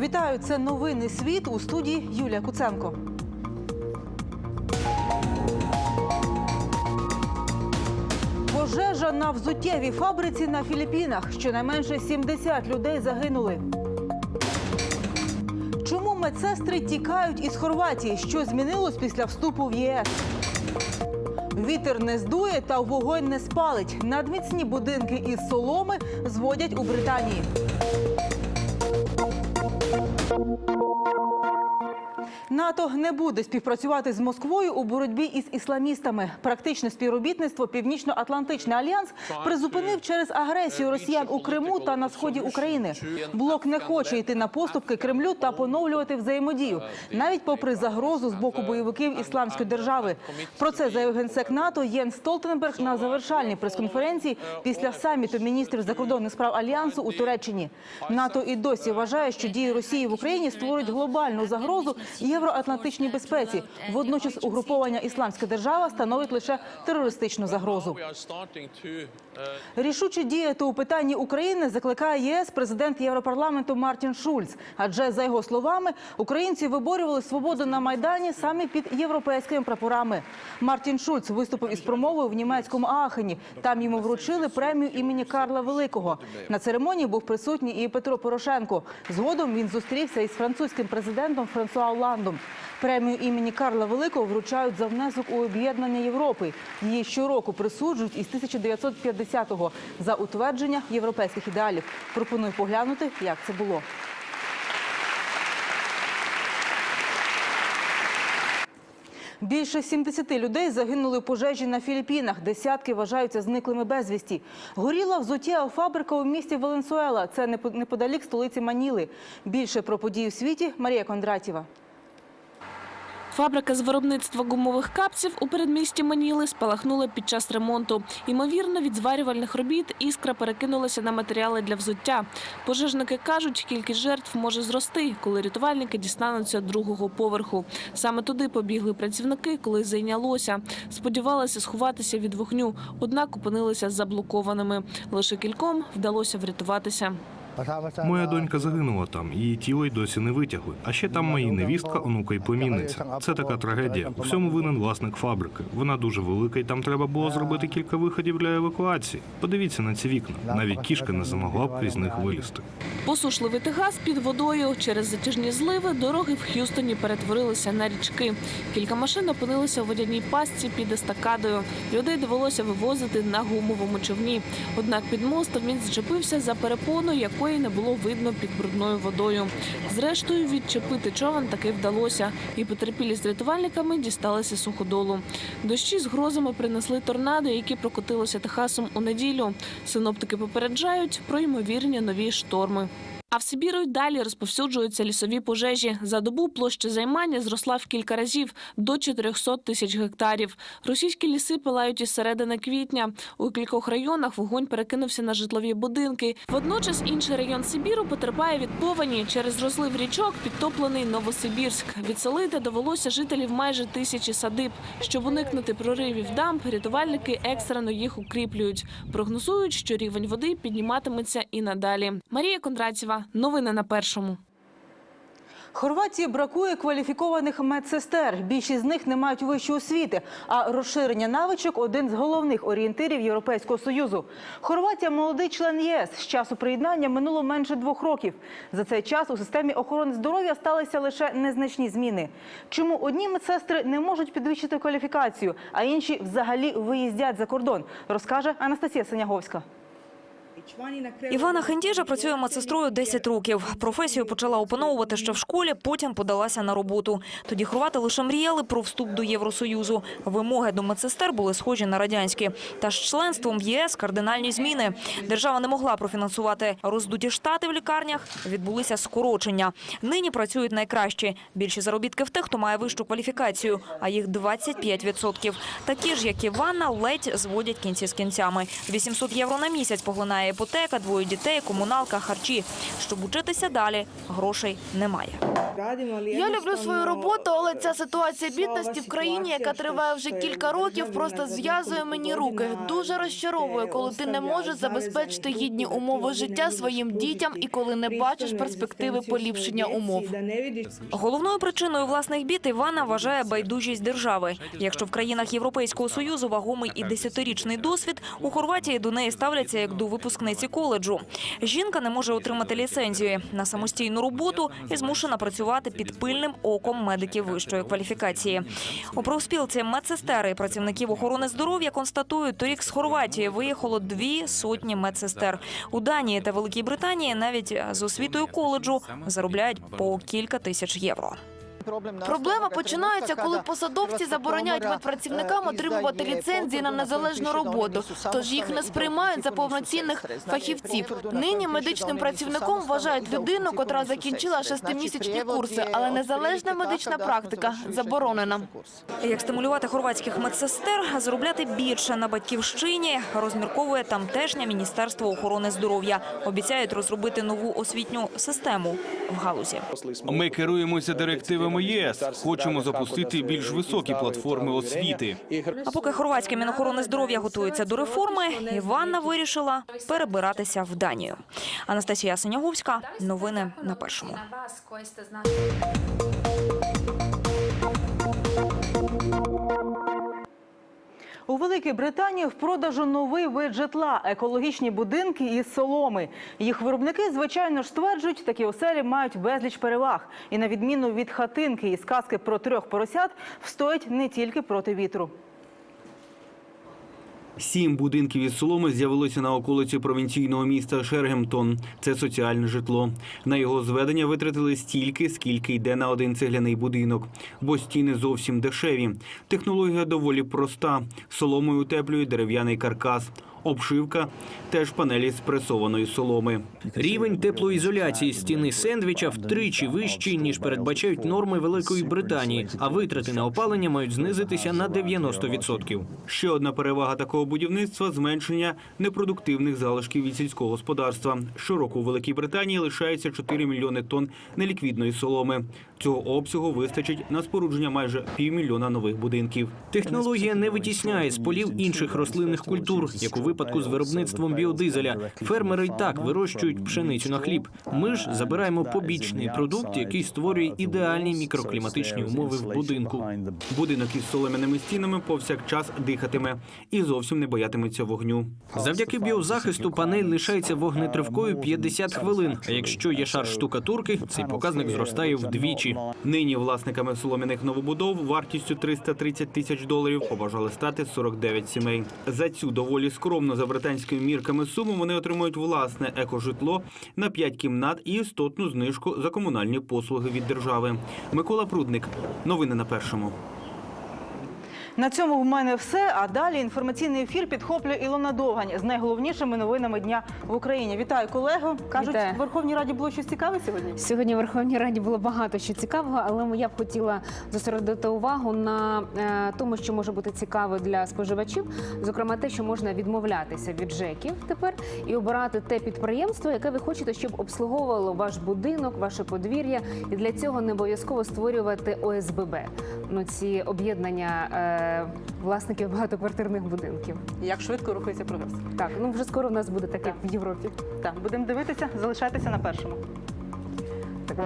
Вітаю! Це новини світ у студії Юлія Куценко. Пожежа на взуттєвій фабриці на Філіппінах. Щонайменше 70 людей загинули. Чому медсестри тікають із Хорватії? Що змінилось після вступу в ЄС? Вітер не здує та вогонь не спалить. Надміцні будинки із соломи зводять у Британії. you. НАТО не буде співпрацювати з Москвою у боротьбі із ісламістами. Практичне співробітництво Північно-Атлантичний альянс призупинив через агресію росіян у Криму та на сході України. Блок не хоче йти на поступки Кремлю та поновлювати взаємодію, навіть попри загрозу з боку бойовиків ісламської держави. Про це заявив генсек НАТО Єн Столтенберг на завершальній прес-конференції після саміту міністрів закордонних справ альянсу у Туреччині. НАТО і досі вважає, що дії Росії в Україні створюють глобальну загрозу євроатлантичній безпеці. Водночас угруповання Ісламська держава становить лише терористичну загрозу. Рішуче діяти у питанні України закликає ЄС президент Європарламенту Мартін Шульц. Адже за його словами, українці виборювали свободу на майдані саме під європейськими прапорами. Мартін Шульц виступив із промовою в німецькому Аахені. Там йому вручили премію імені Карла Великого. На церемонії був присутній і Петро Порошенко. Згодом він зустрівся із французьким президентом Франсуа Оландом. Премію імені Карла Великого вручають за внесок у об'єднання Європи. Її щороку присуджують із 1950-го за утвердження європейських ідеалів. Пропоную поглянути, як це було. Більше 70 людей загинули у пожежі на Філіппінах. Десятки вважаються зниклими безвісті. Горіла взуття фабрика у місті Валенсуела. Це непо- неподалік столиці Маніли. Більше про події в світі Марія Кондратєва. Фабрика з виробництва гумових капців у передмісті Маніли спалахнула під час ремонту. Ймовірно, від зварювальних робіт іскра перекинулася на матеріали для взуття. Пожежники кажуть, кількість жертв може зрости, коли рятувальники дістануться другого поверху. Саме туди побігли працівники, коли зайнялося. Сподівалися сховатися від вогню, однак опинилися заблокованими. Лише кільком вдалося врятуватися. Моя донька загинула там, її тіло й досі не витягли. А ще там мої невістка, онука і племінниця. Це така трагедія. У всьому винен власник фабрики. Вона дуже велика, і там треба було зробити кілька виходів для евакуації. Подивіться на ці вікна. Навіть кішка не змогла б крізь них вилізти. Посушливий Техас під водою. Через затяжні зливи дороги в Х'юстоні перетворилися на річки. Кілька машин опинилися у водяній пастці під естакадою. Людей довелося вивозити на гумовому човні. Однак під мостом він зчепився за перепону, якої не було видно під брудною водою. Зрештою, відчепити човен таки вдалося, і потерпілі з рятувальниками дісталися суходолу. Дощі з грозами принесли торнадо, які прокотилися Техасом у неділю. Синоптики попереджають про ймовірні нові шторми. А в Сибіру й далі розповсюджуються лісові пожежі. За добу площа займання зросла в кілька разів до 400 тисяч гектарів. Російські ліси палають із середини квітня. У кількох районах вогонь перекинувся на житлові будинки. Водночас інший район Сибіру потерпає від повені. Через розлив річок підтоплений Новосибірськ. Відселити довелося жителів майже тисячі садиб. Щоб уникнути проривів дамб, рятувальники екстрено їх укріплюють. Прогнозують, що рівень води підніматиметься і надалі. Марія Кондратєва, новини на першому. Хорватії бракує кваліфікованих медсестер. Більшість з них не мають вищої освіти, а розширення навичок один з головних орієнтирів Європейського союзу. Хорватія молодий член ЄС. З часу приєднання минуло менше двох років. За цей час у системі охорони здоров'я сталися лише незначні зміни. Чому одні медсестри не можуть підвищити кваліфікацію, а інші взагалі виїздять за кордон, розкаже Анастасія Синяговська. Івана Хендіжа працює медсестрою 10 років. Професію почала опановувати ще в школі, потім подалася на роботу. Тоді хорвати лише мріяли про вступ до Євросоюзу. Вимоги до медсестер були схожі на радянські. Та з членством в ЄС кардинальні зміни. Держава не могла профінансувати роздуті штати в лікарнях, відбулися скорочення. Нині працюють найкращі. Більші заробітки в тих, хто має вищу кваліфікацію, а їх 25%. Такі ж, як Іванна, ледь зводять кінці з кінцями. 800 євро на місяць поглинає іпотека, двоє дітей, комуналка, харчі. Щоб учитися далі, грошей немає. Я люблю свою роботу, але ця ситуація бідності в країні, яка триває вже кілька років, просто зв'язує мені руки. Дуже розчаровує, коли ти не можеш забезпечити гідні умови життя своїм дітям і коли не бачиш перспективи поліпшення умов. Головною причиною власних бід Івана вважає байдужість держави. Якщо в країнах Європейського союзу вагомий і десятирічний досвід, у Хорватії до неї ставляться як до випускниці коледжу. Жінка не може отримати ліцензію на самостійну роботу і змушена працювати під пильним оком медиків вищої кваліфікації. У профспілці медсестер і працівників охорони здоров'я констатують, торік з Хорватії виїхало дві сотні медсестер. У Данії та Великій Британії навіть з освітою коледжу заробляють по кілька тисяч євро. Проблема починається, коли посадовці забороняють медпрацівникам отримувати ліцензії на незалежну роботу, тож їх не сприймають за повноцінних фахівців. Нині медичним працівником вважають людину, котра закінчила шестимісячні курси, але незалежна медична практика заборонена. Як стимулювати хорватських медсестер, заробляти більше на батьківщині, розмірковує тамтешнє міністерство охорони здоров'я. Обіцяють розробити нову освітню систему в галузі. Ми керуємося директивами ЄС. Хочемо запустити більш високі платформи освіти. А поки хорватське мінохорони здоров'я готується до реформи, Іванна вирішила перебиратися в Данію. Анастасія Синяговська. Новини на першому. У Великій Британії в продажу новий вид житла – екологічні будинки із соломи. Їх виробники, звичайно ж, стверджують, такі оселі мають безліч переваг. І на відміну від хатинки і сказки про трьох поросят, встоять не тільки проти вітру. Сім будинків із соломи з'явилося на околиці провінційного міста Шергемтон. Це соціальне житло. На його зведення витратили стільки, скільки йде на один цегляний будинок, бо стіни зовсім дешеві. Технологія доволі проста. Соломою утеплює дерев'яний каркас. Обшивка теж панелі з пресованої соломи. Рівень теплоізоляції стіни сендвіча втричі вищий, ніж передбачають норми Великої Британії, а витрати на опалення мають знизитися на 90%. Ще одна перевага такого будівництва зменшення непродуктивних залишків від сільського господарства. Щороку у Великій Британії лишається 4 мільйони тонн неліквідної соломи. Цього обсягу вистачить на спорудження майже півмільйона нових будинків. Технологія не витісняє з полів інших рослинних культур, як у випадку з виробництвом біодизеля. Фермери й так вирощують пшеницю на хліб. Ми ж забираємо побічний продукт, який створює ідеальні мікрокліматичні умови в будинку. Будинок із солом'яними стінами повсякчас дихатиме і зовсім не боятиметься вогню. Завдяки біозахисту панель лишається вогнетривкою 50 хвилин. А якщо є шар штукатурки, цей показник зростає вдвічі. Нині власниками солом'яних новобудов вартістю 330 тисяч доларів побажали стати 49 сімей. За цю доволі скромну за британськими мірками суму вони отримують власне екожитло на 5 кімнат і істотну знижку за комунальні послуги від держави. Микола Прудник. Новини на першому. На цьому в мене все. А далі інформаційний ефір підхоплює Ілона Довгань з найголовнішими новинами дня в Україні. Вітаю колего. Кажуть, Вітаю. в Верховній Раді було щось цікаве сьогодні. Сьогодні в Верховній Раді було багато що цікавого, але я б хотіла зосередити увагу на е, тому, що може бути цікаво для споживачів, зокрема те, що можна відмовлятися від ЖЕКів тепер і обирати те підприємство, яке ви хочете, щоб обслуговувало ваш будинок, ваше подвір'я, і для цього не обов'язково створювати ОСББ. Ну ці об'єднання е, власників багатоквартирних будинків. Як швидко рухається прогрес. Так, ну вже скоро в нас буде таке в Європі. Так, будемо дивитися. Залишайтеся на першому. Так.